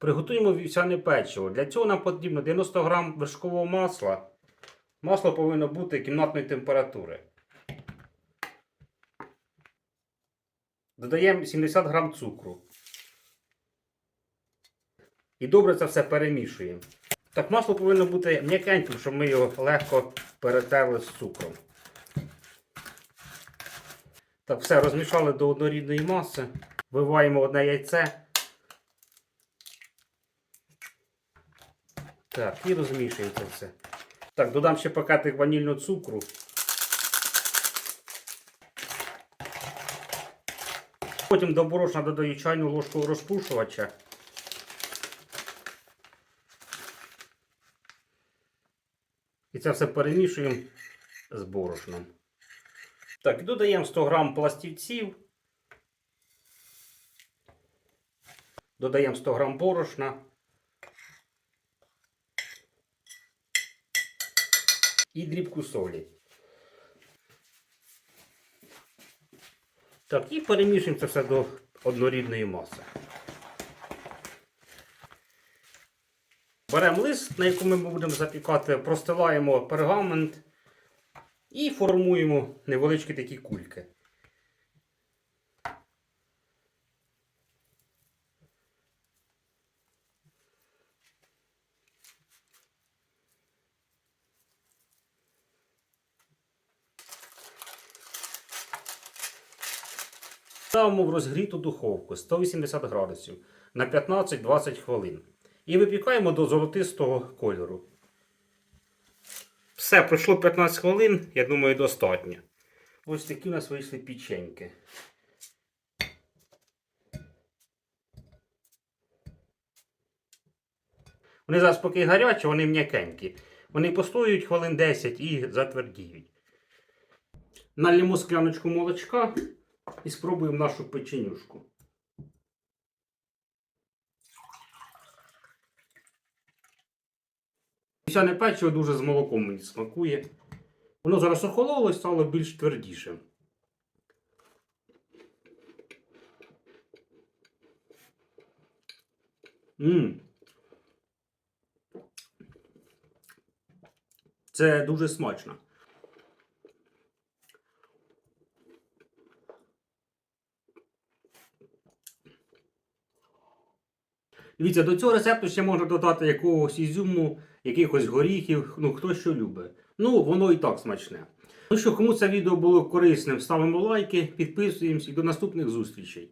Приготуємо вівсяне печиво. Для цього нам потрібно 90 г вершкового масла. Масло повинно бути кімнатної температури. Додаємо 70 г цукру. І добре це все перемішуємо. Так, масло повинно бути м'якеньким, щоб ми його легко перетерли з цукром. Так, все, розмішали до однорідної маси. Виваємо одне яйце. Так, і розмішуємо це все. Так, додам ще пакетик ванільного цукру. Потім до борошна додаю чайну ложку розпушувача. І це все перемішуємо з борошном. Так, додаємо 100 грам пластівців. Додаємо 100 грам борошна. І дрібку солі. Так, і перемішуємо це все до однорідної маси. Беремо лист, на якому ми будемо запікати, простилаємо пергамент і формуємо невеличкі такі кульки. Ставимо в розгріту духовку 180 градусів на 15-20 хвилин. І випікаємо до золотистого кольору. Все, пройшло 15 хвилин, я думаю, достатньо. Ось такі у нас вийшли печеньки. Вони зараз поки гарячі, вони м'якенькі. Вони постоюють хвилин 10 і затвердіють. Налємо скляночку молочка і спробуємо нашу печенюшку. Вівсяне печиво дуже з молоком мені смакує. Воно зараз охололо і стало більш твердішим. Мм. Це дуже смачно. Дивіться, до цього рецепту ще можна додати якогось ізюму, якихось горіхів, ну хто що любить. Ну, воно і так смачне. Ну що, кому це відео було корисним, ставимо лайки, підписуємось і до наступних зустрічей.